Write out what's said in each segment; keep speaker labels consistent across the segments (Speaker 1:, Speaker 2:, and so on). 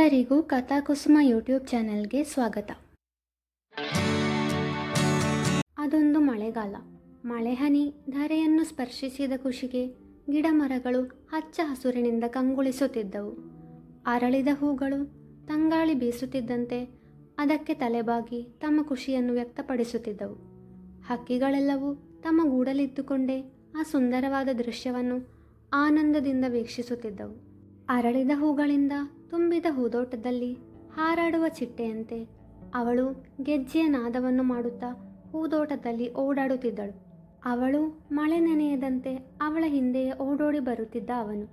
Speaker 1: ಎಲ್ಲರಿಗೂ ಕಥಾಕುಸುಮ ಯೂಟ್ಯೂಬ್ ಚಾನೆಲ್ಗೆ ಸ್ವಾಗತ. ಅದೊಂದು ಮಳೆಗಾಲ. ಮಳೆ ಹನಿ, ಧರೆಯನ್ನು ಸ್ಪರ್ಶಿಸಿದ ಖುಷಿಗೆ ಗಿಡ ಮರಗಳು ಹಚ್ಚ ಹಸುರಿನಿಂದ ಕಂಗೊಳಿಸುತ್ತಿದ್ದವು. ಅರಳಿದ ಹೂಗಳು ತಂಗಾಳಿ ಬೀಸುತ್ತಿದ್ದಂತೆ ಅದಕ್ಕೆ ತಲೆಬಾಗಿ ತಮ್ಮ ಖುಷಿಯನ್ನು ವ್ಯಕ್ತಪಡಿಸುತ್ತಿದ್ದವು. ಹಕ್ಕಿಗಳೆಲ್ಲವೂ ತಮ್ಮ ಗೂಡಲಿದ್ದುಕೊಂಡೇ ಆ ಸುಂದರವಾದ ದೃಶ್ಯವನ್ನು ಆನಂದದಿಂದ ವೀಕ್ಷಿಸುತ್ತಿದ್ದವು. ಅರಳಿದ ಹೂಗಳಿಂದ ತುಂಬಿದ ಹೂದೋಟದಲ್ಲಿ ಹಾರಾಡುವ ಚಿಟ್ಟೆಯಂತೆ ಅವಳು ಗೆಜ್ಜೆಯ ನಾದವನ್ನು ಮಾಡುತ್ತಾ ಹೂದೋಟದಲ್ಲಿ ಓಡಾಡುತ್ತಿದ್ದಳು. ಅವಳು ಮಳೆ ನೆನೆಯದಂತೆ ಅವಳ ಹಿಂದೆಯೇ ಓಡೋಡಿ ಬರುತ್ತಿದ್ದ ಅವನು.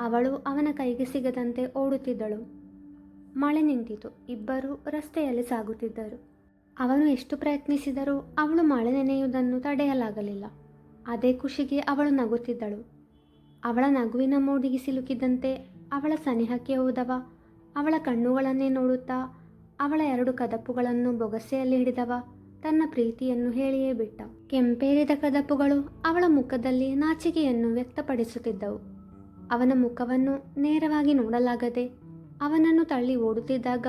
Speaker 1: ಅವಳು ಅವನ ಕೈಗೆ ಸಿಗದಂತೆ ಓಡುತ್ತಿದ್ದಳು. ಮಳೆ ನಿಂತಿತು. ಇಬ್ಬರು ರಸ್ತೆಯಲ್ಲಿ ಸಾಗುತ್ತಿದ್ದರು. ಅವನು ಎಷ್ಟು ಪ್ರಯತ್ನಿಸಿದರೂ ಅವಳು ಮಳೆ ನೆನೆಯುವುದನ್ನು ತಡೆಯಲಾಗಲಿಲ್ಲ. ಅದೇ ಖುಷಿಗೆ ಅವಳು ನಗುತ್ತಿದ್ದಳು. ಅವಳ ನಗುವಿನ ಮೋಡಿಗೆ ಸಿಲುಕಿದಂತೆ ಅವಳ ಸನಿಹಕ್ಕೆ ಹೋದವ. ಅವಳ ಕಣ್ಣುಗಳನ್ನೇ ನೋಡುತ್ತಾ, ಅವಳ ಎರಡು ಕದಪುಗಳನ್ನು ಬೊಗಸೆಯಲ್ಲಿ ಹಿಡಿದವ. ತನ್ನ ಪ್ರೀತಿಯನ್ನು ಹೇಳಿಯೇ ಬಿಟ್ಟ. ಕೆಂಪೇರಿದ ಕದಪುಗಳು ಅವಳ ಮುಖದಲ್ಲಿ ನಾಚಿಕೆಯನ್ನು ವ್ಯಕ್ತಪಡಿಸುತ್ತಿದ್ದವು. ಅವನ ಮುಖವನ್ನು ನೇರವಾಗಿ ನೋಡಲಾಗದೆ ಅವನನ್ನು ತಳ್ಳಿ ಓಡುತ್ತಿದ್ದಾಗ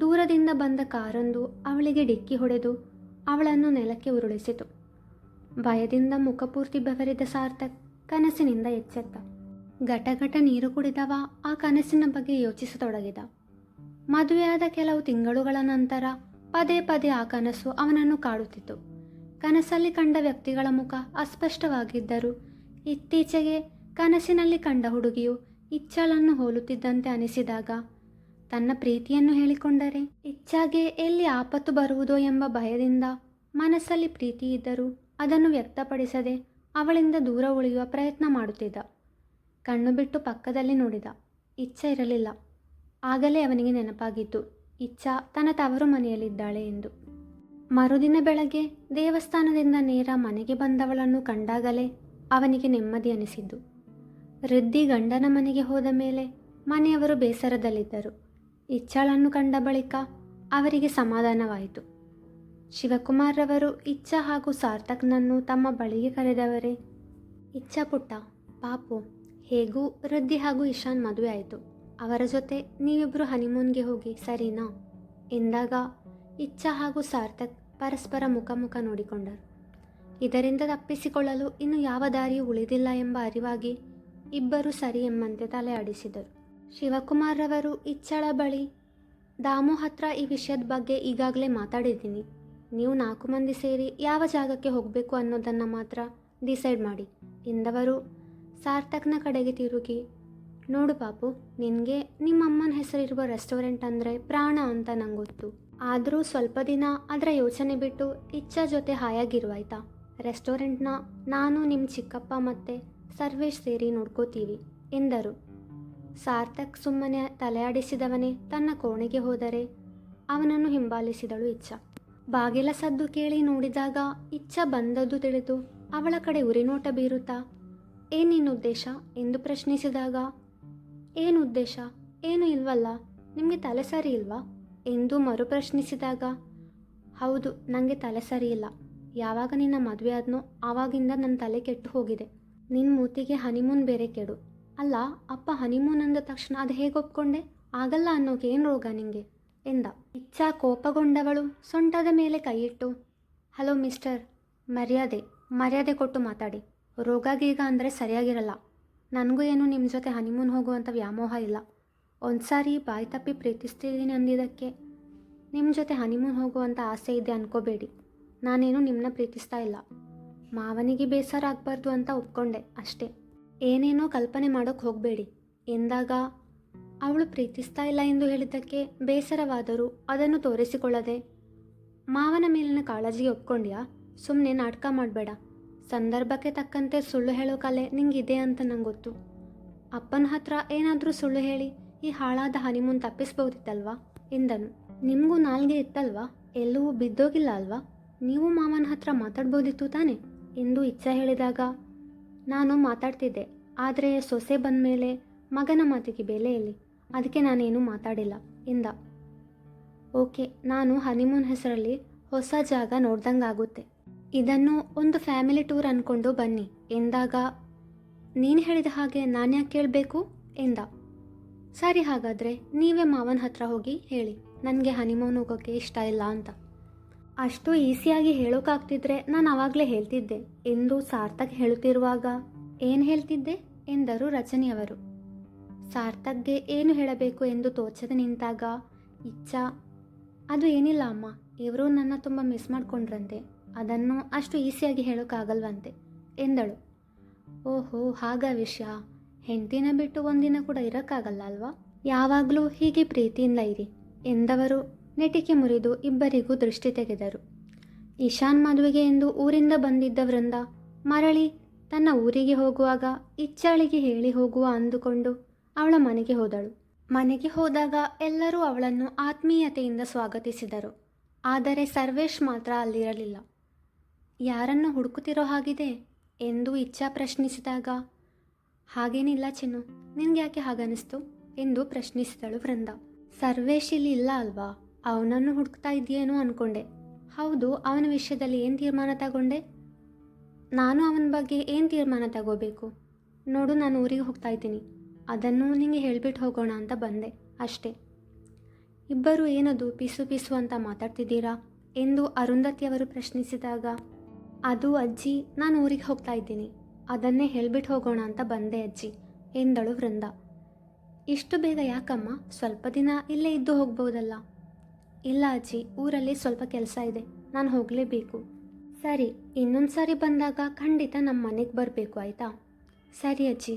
Speaker 1: ದೂರದಿಂದ ಬಂದ ಕಾರೊಂದು ಅವಳಿಗೆ ಡಿಕ್ಕಿ ಹೊಡೆದು ಅವಳನ್ನು ನೆಲಕ್ಕೆ ಉರುಳಿಸಿತು. ಭಯದಿಂದ ಮುಖಪೂರ್ತಿ ಬೆವರಿದ ಸಾರ್ಥಕ್ ಕನಸಿನಿಂದ ಎಚ್ಚೆತ್ತ. ಘಟಘಟ ನೀರು ಕುಡಿದವ ಆ ಕನಸಿನ ಬಗ್ಗೆ ಯೋಚಿಸತೊಡಗಿದ. ಮದುವೆಯಾದ ಕೆಲವು ತಿಂಗಳುಗಳ ನಂತರ ಪದೇ ಪದೇ ಆ ಕನಸು ಅವನನ್ನು ಕಾಡುತ್ತಿತ್ತು. ಕನಸಲ್ಲಿ ಕಂಡ ವ್ಯಕ್ತಿಗಳ ಮುಖ ಅಸ್ಪಷ್ಟವಾಗಿದ್ದರೂ ಇತ್ತೀಚೆಗೆ ಕನಸಿನಲ್ಲಿ ಕಂಡ ಹುಡುಗಿಯು ಇಚ್ಛಳನ್ನು ಹೋಲುತ್ತಿದ್ದಂತೆ ಅನಿಸಿದಾಗ ತನ್ನ ಪ್ರೀತಿಯನ್ನು ಹೇಳಿಕೊಂಡರೆ, ಇಚ್ಛಾಗೆ ಎಲ್ಲಿ ಆಪತ್ತು ಬರುವುದೋ ಎಂಬ ಭಯದಿಂದ ಮನಸ್ಸಲ್ಲಿ ಪ್ರೀತಿ ಇದ್ದರೂ ಅದನ್ನು ವ್ಯಕ್ತಪಡಿಸದೆ ಅವಳಿಂದ ದೂರ ಉಳಿಯುವ ಪ್ರಯತ್ನ ಮಾಡುತ್ತಿದ್ದ. ಕಣ್ಣು ಬಿಟ್ಟು ಪಕ್ಕದಲ್ಲಿ ನೋಡಿದ. ಇಚ್ಛ ಇರಲಿಲ್ಲ. ಆಗಲೇ ಅವನಿಗೆ ನೆನಪಾಗಿತ್ತು. ಇಚ್ಛ ತನ್ನ ತವರು ಮನೆಯಲ್ಲಿದ್ದಾಳೆ ಎಂದು. ಮರುದಿನ ಬೆಳಗ್ಗೆ ದೇವಸ್ಥಾನದಿಂದ ನೇರ ಮನೆಗೆ ಬಂದವಳನ್ನು ಕಂಡಾಗಲೇ ಅವನಿಗೆ ನೆಮ್ಮದಿ ಅನಿಸಿದ್ದು. ರಿದ್ದಿ ಗಂಡನ ಮನೆಗೆ ಹೋದ ಮೇಲೆ ಮನೆಯವರು ಬೇಸರದಲ್ಲಿದ್ದರು. ಇಚ್ಛಳನ್ನು ಕಂಡ ಬಳಿಕ ಅವರಿಗೆ ಸಮಾಧಾನವಾಯಿತು. ಶಿವಕುಮಾರ್ರವರು ಇಚ್ಛ ಹಾಗೂ ಸಾರ್ಥಕ್ನನ್ನು ತಮ್ಮ ಬಳಿಗೆ ಕರೆದವರೇ, ಇಚ್ಛಾ ಪುಟ್ಟ, ಪಾಪು ಹೇಗೂ ವೃದ್ಧಿ ಹಾಗೂ ಇಶಾನ್ ಮದುವೆ ಆಯಿತು. ಅವರ ಜೊತೆ ನೀವಿಬ್ಬರು ಹನಿಮೂನ್ಗೆ ಹೋಗಿ, ಸರಿನಾ? ಎಂದಾಗ ಇಚ್ಛಾ ಹಾಗೂ ಸಾರ್ಥಕ್ ಪರಸ್ಪರ ಮುಖ ಮುಖ ನೋಡಿಕೊಂಡರು. ಇದರಿಂದ ತಪ್ಪಿಸಿಕೊಳ್ಳಲು ಇನ್ನು ಯಾವ ದಾರಿಯೂ ಉಳಿದಿಲ್ಲ ಎಂಬ ಅರಿವಾಗಿ ಇಬ್ಬರು ಸರಿ ಎಂಬಂತೆ ತಲೆ ಆಡಿಸಿದರು. ಶಿವಕುಮಾರ್ರವರು ಇಚ್ಛಳ ಬಳಿ, ದಾಮು ಹತ್ರ ಈ ವಿಷಯದ ಬಗ್ಗೆ ಈಗಾಗಲೇ ಮಾತಾಡಿದ್ದೀನಿ. ನೀವು ನಾಲ್ಕು ಮಂದಿ ಸೇರಿ ಯಾವ ಜಾಗಕ್ಕೆ ಹೋಗಬೇಕು ಅನ್ನೋದನ್ನು ಮಾತ್ರ ಡಿಸೈಡ್ ಮಾಡಿ ಎಂದವರು ಸಾರ್ಥಕ್ನ ಕಡೆಗೆ ತಿರುಗಿ, ನೋಡು ಪಾಪು ನಿನಗೆ ನಿಮ್ಮಮ್ಮನ ಹೆಸರಿರುವ ರೆಸ್ಟೋರೆಂಟ್ ಅಂದರೆ ಪ್ರಾಣ ಅಂತ ನಂಗೆ ಗೊತ್ತು ಆದರೂ ಸ್ವಲ್ಪ ದಿನ ಅದರ ಯೋಚನೆ ಬಿಟ್ಟು ಇಚ್ಛಾ ಜೊತೆ ಹಾಯಾಗಿರುವಾಯ್ತಾ? ರೆಸ್ಟೋರೆಂಟ್ನ ನಾನು ನಿಮ್ಮ ಚಿಕ್ಕಪ್ಪ ಮತ್ತು ಸರ್ವೇಶ್ ಸೇರಿ ನೋಡ್ಕೋತೀವಿ, ಎಂದರು. ಸಾರ್ಥಕ್ ಸುಮ್ಮನೆ ತಲೆಯಾಡಿಸಿದವನೇ ತನ್ನ ಕೋಣೆಗೆ ಹೋದರೆ ಅವನನ್ನು ಹಿಂಬಾಲಿಸಿದಳು ಇಚ್ಛ. ಬಾಗಿಲ ಸದ್ದು ಕೇಳಿ ನೋಡಿದಾಗ ಇಚ್ಛ ಬಂದದ್ದು ತಿಳಿದು ಅವಳ ಕಡೆ ಉರಿನೋಟ ಬೀರುತ್ತಾ ಏನಿನ್ ಉದ್ದೇಶ? ಎಂದು ಪ್ರಶ್ನಿಸಿದಾಗ, ಏನು ಉದ್ದೇಶ? ಏನು ಇಲ್ವಲ್ಲ? ನಿಮಗೆ ತಲೆ ಸರಿ ಇಲ್ವಾ? ಎಂದು ಮರು ಪ್ರಶ್ನಿಸಿದಾಗ, ಹೌದು ನನಗೆ ತಲೆ ಸರಿ ಇಲ್ಲ. ಯಾವಾಗ ನಿನ್ನ ಮದುವೆ ಆದ್ನೋ ಆವಾಗಿಂದ ನನ್ನ ತಲೆ ಕೆಟ್ಟು ಹೋಗಿದೆ. ನಿನ್ನ ಮೂತಿಗೆ ಹನಿಮೂನ್ ಬೇರೆ ಕೆಡು. ಅಲ್ಲ, ಅಪ್ಪ ಹನಿಮೂನ್ ಅಂದ ತಕ್ಷಣ ಅದು ಹೇಗೆ ಒಪ್ಕೊಂಡೆ? ಆಗಲ್ಲ ಅನ್ನೋಕೆ ಏನು ರೋಗ ನಿಂಗೆ? ಎಂದ. ಇಚ್ಛಾ ಕೋಪಗೊಂಡವಳು ಸೊಂಟದ ಮೇಲೆ ಕೈಯಿಟ್ಟು, ಹಲೋ ಮಿಸ್ಟರ್, ಮರ್ಯಾದೆ ಮರ್ಯಾದೆ ಕೊಟ್ಟು ಮಾತಾಡಿ. ರೋಗ ಗೀಗ ಅಂದರೆ ಸರಿಯಾಗಿರಲ್ಲ. ನನಗೂ ಏನು ನಿಮ್ಮ ಜೊತೆ ಹನಿಮೂನ್ ಹೋಗುವಂಥ ವ್ಯಾಮೋಹ ಇಲ್ಲ. ಒಂದು ಸಾರಿ ಬಾಯಿ ತಪ್ಪಿ ಪ್ರೀತಿಸ್ತಿದ್ದೀನಿ ಅಂದಿದ್ದಕ್ಕೆ ನಿಮ್ಮ ಜೊತೆ ಹನಿಮೂನ್ ಹೋಗುವಂಥ ಆಸೆ ಇದೆ ಅನ್ಕೋಬೇಡಿ. ನಾನೇನು ನಿಮ್ಮನ್ನ ಪ್ರೀತಿಸ್ತಾ ಇಲ್ಲ. ಮಾವನಿಗೆ ಬೇಸರ ಆಗಬಾರ್ದು ಅಂತ ಒಪ್ಕೊಂಡೆ ಅಷ್ಟೇ. ಏನೇನೋ ಕಲ್ಪನೆ ಮಾಡೋಕೆ ಹೋಗಬೇಡಿ. ಎಂದಾಗ ಅವಳು ಪ್ರೀತಿಸ್ತಾ ಇಲ್ಲ ಎಂದು ಹೇಳಿದ್ದಕ್ಕೆ ಬೇಸರವಾದರೂ ಅದನ್ನು ತೋರಿಸಿಕೊಳ್ಳದೆ ಮಾವನ ಮೇಲಿನ ಕಾಳಜಿಗೆ ಒಪ್ಕೊಂಡ್ಯಾ? ಸುಮ್ಮನೆ ನಾಟಕ ಮಾಡಬೇಡ. ಸಂದರ್ಭಕ್ಕೆ ತಕ್ಕಂತೆ ಸುಳ್ಳು ಹೇಳೋ ಕಲೆ ನಿಂಗಿದೆ ಅಂತ ನಂಗೆ ಗೊತ್ತು ಅಪ್ಪನ ಹತ್ರ ಏನಾದರೂ ಸುಳ್ಳು ಹೇಳಿ ಈ ಹಾಳಾದ ಹನಿಮೂನ್ ತಪ್ಪಿಸ್ಬೋದಿತ್ತಲ್ವಾ ಎಂದನು. ನಿಮಗೂ ನಾಲ್ಗೆ ಇತ್ತಲ್ವಾ? ಎಲ್ಲೂ ಬಿದ್ದೋಗಿಲ್ಲ ಅಲ್ವಾ? ನೀವು ಮಾಮನ ಹತ್ರ ಮಾತಾಡ್ಬೋದಿತ್ತು ತಾನೆ? ಎಂದು ಇಚ್ಛೆ ಹೇಳಿದಾಗ, ನಾನು ಮಾತಾಡ್ತಿದ್ದೆ. ಆದರೆ ಸೊಸೆ ಬಂದ ಮೇಲೆ ಮಗನ ಮಾತಿಗೆ ಬೆಲೆ ಇಲ್ಲಿ ಅದಕ್ಕೆ ನಾನೇನು ಮಾತಾಡಿಲ್ಲ, ಎಂದ. ಓಕೆ, ನಾನು ಹನಿಮೂನ್ ಹೆಸರಲ್ಲಿ ಹೊಸ ಜಾಗ ನೋಡ್ದಂಗಾಗುತ್ತೆ. ಇದನ್ನು ಒಂದು ಫ್ಯಾಮಿಲಿ ಟೂರ್ ಅಂದ್ಕೊಂಡು ಬನ್ನಿ. ಎಂದಾಗ, ನೀನು ಹೇಳಿದ ಹಾಗೆ ನಾನು ಯಾಕೆ ಕೇಳಬೇಕು? ಎಂದ. ಸರಿ ಹಾಗಾದರೆ, ನೀವೇ ಮಾವನ ಹತ್ರ ಹೋಗಿ ಹೇಳಿ. ನನಗೆ ಹನಿಮೂನ್ ಹೋಗೋಕ್ಕೆ ಇಷ್ಟ ಇಲ್ಲ ಅಂತ. ಅಷ್ಟು ಈಸಿಯಾಗಿ ಹೇಳೋಕ್ಕಾಗ್ತಿದ್ರೆ ನಾನು ಆವಾಗಲೇ ಹೇಳ್ತಿದ್ದೆ. ಎಂದು ಸಾರ್ಥಕ್ ಹೇಳುತ್ತಿರುವಾಗ, ಏನು ಹೇಳ್ತಿದ್ದೆ? ಎಂದರು ರಚನೆಯವರು ಸಾರ್ಥಕ್ಗೆ ಏನು ಹೇಳಬೇಕು ಎಂದು ತೋಚದೆ ನಿಂತಾಗ, ಇಚ್ಛ, ಅದು ಏನಿಲ್ಲ ಅಮ್ಮ. ಇವರು ನನ್ನ ತುಂಬ ಮಿಸ್ ಮಾಡ್ಕೊಂಡ್ರಂತೆ. ಅದನ್ನು ಅಷ್ಟು ಈಸಿಯಾಗಿ ಹೇಳೋಕ್ಕಾಗಲ್ವಂತೆ, ಎಂದಳು. ಓಹೋ, ಹಾಗ ವಿಷಯ. ಹೆಂಡತಿನ ಬಿಟ್ಟು ಒಂದಿನ ಕೂಡ ಇರೋಕ್ಕಾಗಲ್ಲ ಅಲ್ವಾ? ಯಾವಾಗಲೂ ಹೀಗೆ ಪ್ರೀತಿಯಿಂದ ಇರಿ, ಎಂದವರು ನೆಟಿಕೆ ಮುರಿದು ಇಬ್ಬರಿಗೂ ದೃಷ್ಟಿ ತೆಗೆದರು. ಇಶಾನ್ ಮದುವೆಗೆ ಎಂದು ಊರಿಂದ ಬಂದಿದ್ದ ವೃಂದ, ಮರಳಿ ತನ್ನ ಊರಿಗೆ ಹೋಗುವಾಗ ಇಚ್ಚಾಳಿಗೆ ಹೇಳಿ ಹೋಗುವ ಅಂದುಕೊಂಡು ಅವಳ ಮನೆಗೆ ಹೋದಳು. ಮನೆಗೆ ಹೋದಾಗ ಎಲ್ಲರೂ ಅವಳನ್ನು ಆತ್ಮೀಯತೆಯಿಂದ ಸ್ವಾಗತಿಸಿದರು. ಆದರೆ ಸರ್ವೇಶ್ ಮಾತ್ರ ಅಲ್ಲಿರಲಿಲ್ಲ. ಯಾರನ್ನು ಹುಡುಕುತ್ತಿರೋ ಹಾಗಿದೆ ಎಂದು ಇಚ್ಛಾ ಪ್ರಶ್ನಿಸಿದಾಗ, ಹಾಗೇನಿಲ್ಲ ಚಿನ್ನು ನಿನ್ಗೆ ಯಾಕೆ ಹಾಗನಿಸ್ತು ಎಂದು ಪ್ರಶ್ನಿಸಿದಳು ವೃಂದ. ಸರ್ವೇಶ್ ಇಲ್ಲಿ ಇಲ್ಲ ಅಲ್ವಾ? ಅವನನ್ನು ಹುಡುಕ್ತಾ ಇದೆಯೇನೋ ಅನ್ಕೊಂಡೆ. ಹೌದು, ಅವನ ವಿಷಯದಲ್ಲಿ ಏನು ತೀರ್ಮಾನ ತಗೊಂಡೆ? ನಾನು ಅವನ ಬಗ್ಗೆ ಏನು ತೀರ್ಮಾನ ತಗೋಬೇಕು? ನೋಡು, ನಾನು ಊರಿಗೆ ಹೋಗ್ತಾ ಇದ್ದೀನಿ. ಅದನ್ನು ನಿಮಗೆ ಹೇಳ್ಬಿಟ್ಟು ಹೋಗೋಣ ಅಂತ ಬಂದೆ, ಅಷ್ಟೇ. ಇಬ್ಬರು ಏನದು ಪಿಸು ಪಿಸು ಅಂತ ಮಾತಾಡ್ತಿದ್ದೀರಾ? ಎಂದು ಅರುಂಧತಿಯವರು ಪ್ರಶ್ನಿಸಿದಾಗ ಅದು ಅಜ್ಜಿ, ನಾನು ಊರಿಗೆ ಹೋಗ್ತಾ ಇದ್ದೀನಿ. ಅದನ್ನೇ ಹೇಳ್ಬಿಟ್ಟು ಹೋಗೋಣ ಅಂತ ಬಂದೆ ಅಜ್ಜಿ, ಎಂದಳು ವೃಂದ. ಇಷ್ಟು ಬೇಗ ಯಾಕಮ್ಮ? ಸ್ವಲ್ಪ ದಿನ ಇಲ್ಲೇ ಇದ್ದು ಹೋಗ್ಬೋದಲ್ಲ? ಇಲ್ಲ ಅಜ್ಜಿ, ಊರಲ್ಲಿ ಸ್ವಲ್ಪ ಕೆಲಸ ಇದೆ, ನಾನು ಹೋಗಲೇಬೇಕು. ಸರಿ, ಇನ್ನೊಂದು ಸಾರಿ ಬಂದಾಗ ಖಂಡಿತ ನಮ್ಮ ಮನೆಗೆ ಬರಬೇಕು, ಆಯಿತಾ? ಸರಿ ಅಜ್ಜಿ.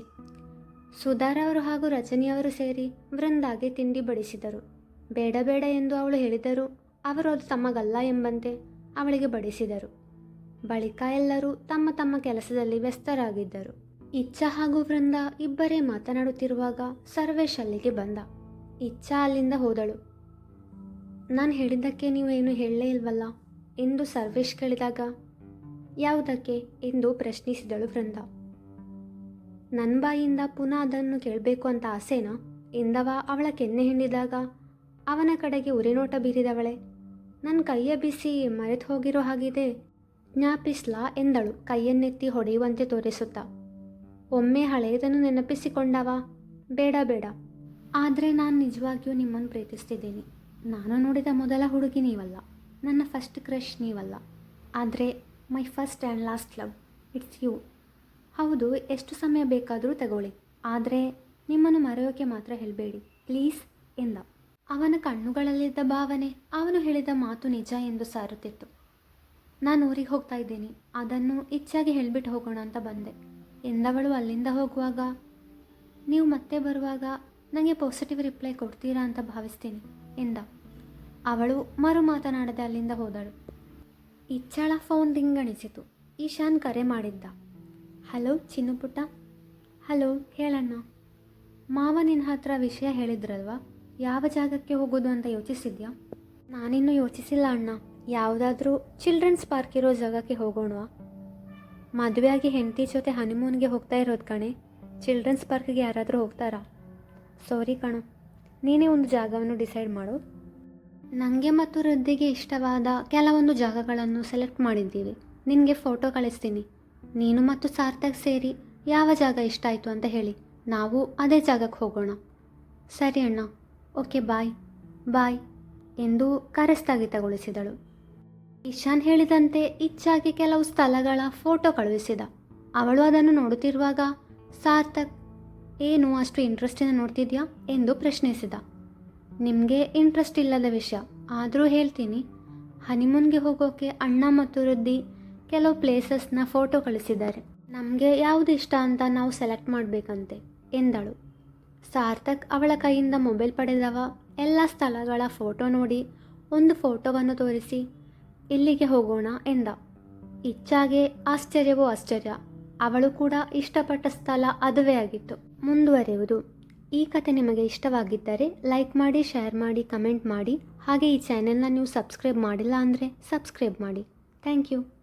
Speaker 1: ಸುಧಾರವರು ಹಾಗೂ ರಜನಿಯವರು ಸೇರಿ ವೃಂದಾಗೆ ತಿಂಡಿ ಬಡಿಸಿದರು. ಬೇಡ ಬೇಡ ಎಂದು ಅವಳು ಹೇಳಿದರು, ಅವರು ಅದು ತಮಗಲ್ಲ ಎಂಬಂತೆ ಅವಳಿಗೆ ಬಡಿಸಿದರು. ಬಳಿಕ ಎಲ್ಲರೂ ತಮ್ಮ ತಮ್ಮ ಕೆಲಸದಲ್ಲಿ ವ್ಯಸ್ತರಾಗಿದ್ದರು. ಇಚ್ಛಾ ಹಾಗೂ ವೃಂದ ಇಬ್ಬರೇ ಮಾತನಾಡುತ್ತಿರುವಾಗ ಸರ್ವೇಶ್ ಅಲ್ಲಿಗೆ ಬಂದ. ಇಚ್ಛಾ ಅಲ್ಲಿಂದ ಹೋದಳು. ನಾನು ಹೇಳಿದ್ದಕ್ಕೆ ನೀವೇನು ಹೇಳಲೇ ಇಲ್ವಲ್ಲ ಎಂದು ಸರ್ವೇಶ್ ಕೇಳಿದಾಗ, ಯಾವುದಕ್ಕೆ ಎಂದು ಪ್ರಶ್ನಿಸಿದಳು ವೃಂದ. ನನ್ನ ಬಾಯಿಂದ ಪುನಃ ಅದನ್ನು ಕೇಳಬೇಕು ಅಂತ ಆಸೆನಾ ಎಂದವ ಅವಳ ಕೆನ್ನೆ ಹಿಂಡಿದಾಗ, ಅವನ ಕಡೆಗೆ ಉರಿನೋಟ ಬೀರಿದವಳೆ. ನನ್ನ ಕೈಯ ಬಿಸಿ ಮರೆತು ಹೋಗಿರೋ ಹಾಗಿದೆ ಜ್ಞಾಪಿಸ್ಲಾ ಎಂದಳು, ಕೈಯನ್ನೆತ್ತಿ ಹೊಡೆಯುವಂತೆ ತೋರಿಸುತ್ತಾ. ಒಮ್ಮೆ ಹಳೆಯದನ್ನು ನೆನಪಿಸಿಕೊಂಡವ? ಬೇಡ ಬೇಡ. ಆದರೆ ನಾನು ನಿಜವಾಗಿಯೂ ನಿಮ್ಮನ್ನು ಪ್ರೀತಿಸ್ತಿದ್ದೀನಿ. ನಾನು ನೋಡಿದ ಮೊದಲ ಹುಡುಗಿ ನೀವಲ್ಲ. ನನ್ನ ಫಸ್ಟ್ ಕ್ರಶ್ ನೀವಲ್ಲ. ಆದರೆ my first and last love it's you ಹೌದು, ಎಷ್ಟು ಸಮಯ ಬೇಕಾದರೂ ತಗೊಳ್ಳಿ. ಆದರೆ, ನಿಮ್ಮನ್ನು ಮರೆಯೋಕೆ ಮಾತ್ರ ಹೇಳಬೇಡಿ ಪ್ಲೀಸ್ ಎಂದ. ಅವನ ಕಣ್ಣುಗಳಲ್ಲಿದ್ದ ಭಾವನೆ, ಅವನು ಹೇಳಿದ ಮಾತು ನಿಜ ಎಂದು ಸಾರುತ್ತಿತ್ತು. ನಾನು ಊರಿಗೆ ಹೋಗ್ತಾ ಇದ್ದೀನಿ. ಅದನ್ನು ಇಚ್ಛಾಗಿ ಹೇಳಿಬಿಟ್ಟು ಹೋಗೋಣ ಅಂತ ಬಂದೆ. ಎಂದವಳು ಅಲ್ಲಿಂದ ಹೋಗುವಾಗ, ನೀವು ಮತ್ತೆ ಬರುವಾಗ ನನಗೆ ಪಾಸಿಟಿವ್ ರಿಪ್ಲೈ ಕೊಡ್ತೀರಾ ಅಂತ ಭಾವಿಸ್ತೀನಿ, ಎಂದ. ಅವಳು ಮರು ಮಾತನಾಡದೆ ಅಲ್ಲಿಂದ ಹೋದಳು. ಇಚ್ಛಾಳ ಫೋನ್ ದಿಂಗಣಿಸಿತು ಈಶಾನ್ ಕರೆ ಮಾಡಿದ್ದ. ಹಲೋ, ಚಿನ್ನು ಪುಟ್ಟ. ಹಲೋ, ಹೇಳಣ್ಣ. ಮಾವ ನಿನ್ನ ಹತ್ರ ವಿಷಯ ಹೇಳಿದ್ರಲ್ವಾ? ಯಾವ ಜಾಗಕ್ಕೆ ಹೋಗೋದು ಅಂತ ಯೋಚಿಸಿದ್ಯಾ? ನಾನಿನ್ನೂ ಯೋಚಿಸಿಲ್ಲ ಅಣ್ಣ. ಯಾವುದಾದ್ರೂ ಚಿಲ್ಡ್ರನ್ಸ್ ಪಾರ್ಕ್ ಇರೋ ಜಾಗಕ್ಕೆ ಹೋಗೋಣವಾ? ಮದುವೆಯಾಗಿ ಹೆಂಡತಿ ಜೊತೆ ಹನಿಮೂನ್ಗೆ ಹೋಗ್ತಾ ಇರೋದು ಕಣೆ. ಚಿಲ್ಡ್ರನ್ಸ್ ಪಾರ್ಕ್ಗೆ ಯಾರಾದರೂ ಹೋಗ್ತಾರಾ? ಸಾರಿ ಕಣೋ, ನೀನೇ ಒಂದು ಜಾಗವನ್ನು ಡಿಸೈಡ್ ಮಾಡು. ನನಗೆ ಮತ್ತು ವೃದ್ಧಿಗೆ ಇಷ್ಟವಾದ ಕೆಲವೊಂದು ಜಾಗಗಳನ್ನು ಸೆಲೆಕ್ಟ್ ಮಾಡಿದ್ದೀವಿ. ನಿನಗೆ ಫೋಟೋ ಕಳಿಸ್ತೀನಿ. ನೀನು ಮತ್ತು ಸಾರ್ಥಕ್ ಸೇರಿ ಯಾವ ಜಾಗ ಇಷ್ಟ ಆಯಿತು ಅಂತ ಹೇಳಿ. ನಾವು ಅದೇ ಜಾಗಕ್ಕೆ ಹೋಗೋಣ. ಸರಿ ಅಣ್ಣ, ಓಕೆ ಬಾಯ್ ಬಾಯ್ ಎಂದು ಕರೆ ಸ್ಥಗಿತಗೊಳಿಸಿದಳು ಇಶಾನ್ ಹೇಳಿದಂತೆ ಇಚ್ಛಾಗಿ ಕೆಲವು ಸ್ಥಳಗಳ ಫೋಟೋ ಕಳುಹಿಸಿದ. ಅವಳು ಅದನ್ನು ನೋಡುತ್ತಿರುವಾಗ, ಸಾರ್ಥಕ್, ಏನು ಅಷ್ಟು ಇಂಟ್ರೆಸ್ಟಿಂದ ನೋಡ್ತಿದ್ಯಾ ಎಂದು ಪ್ರಶ್ನಿಸಿದ. ನಿಮಗೆ ಇಂಟ್ರೆಸ್ಟ್ ಇಲ್ಲದ ವಿಷಯ, ಆದರೂ ಹೇಳ್ತೀನಿ. ಹನಿಮೂನ್ಗೆ ಹೋಗೋಕೆ ಅಣ್ಣ ಮತ್ತು ವೃದ್ಧಿ ಕೆಲವು ಪ್ಲೇಸಸ್ನ ಫೋಟೋ ಕಳಿಸಿದ್ದಾರೆ ನಮಗೆ ಯಾವುದು ಇಷ್ಟ ಅಂತ ನಾವು ಸೆಲೆಕ್ಟ್ ಮಾಡಬೇಕಂತೆ, ಎಂದಳು. ಸಾರ್ಥಕ್ ಅವಳ ಕೈಯಿಂದ ಮೊಬೈಲ್ ಪಡೆದವ ಎಲ್ಲ ಸ್ಥಳಗಳ ಫೋಟೋ ನೋಡಿ ಒಂದು ಫೋಟೋವನ್ನು ತೋರಿಸಿ ಇಲ್ಲಿಗೆ ಹೋಗೋಣ ಎಂದ. ಇಚ್ಛಾಗೆ ಆಶ್ಚರ್ಯವೋ ಆಶ್ಚರ್ಯ. ಅವಳು ಕೂಡ ಇಷ್ಟಪಟ್ಟ ಸ್ಥಳ ಅದುವೇ ಆಗಿತ್ತು. ಮುಂದುವರೆಯುವುದು. ಈ ಕತೆ ನಿಮಗೆ ಇಷ್ಟವಾಗಿದ್ದರೆ ಲೈಕ್ ಮಾಡಿ, ಶೇರ್ ಮಾಡಿ, ಕಮೆಂಟ್ ಮಾಡಿ. ಹಾಗೆ ಈ ಚಾನೆಲ್ನ ನೀವು ಸಬ್ಸ್ಕ್ರೈಬ್ ಮಾಡಿಲ್ಲ ಅಂದರೆ ಸಬ್ಸ್ಕ್ರೈಬ್ ಮಾಡಿ. Thank you.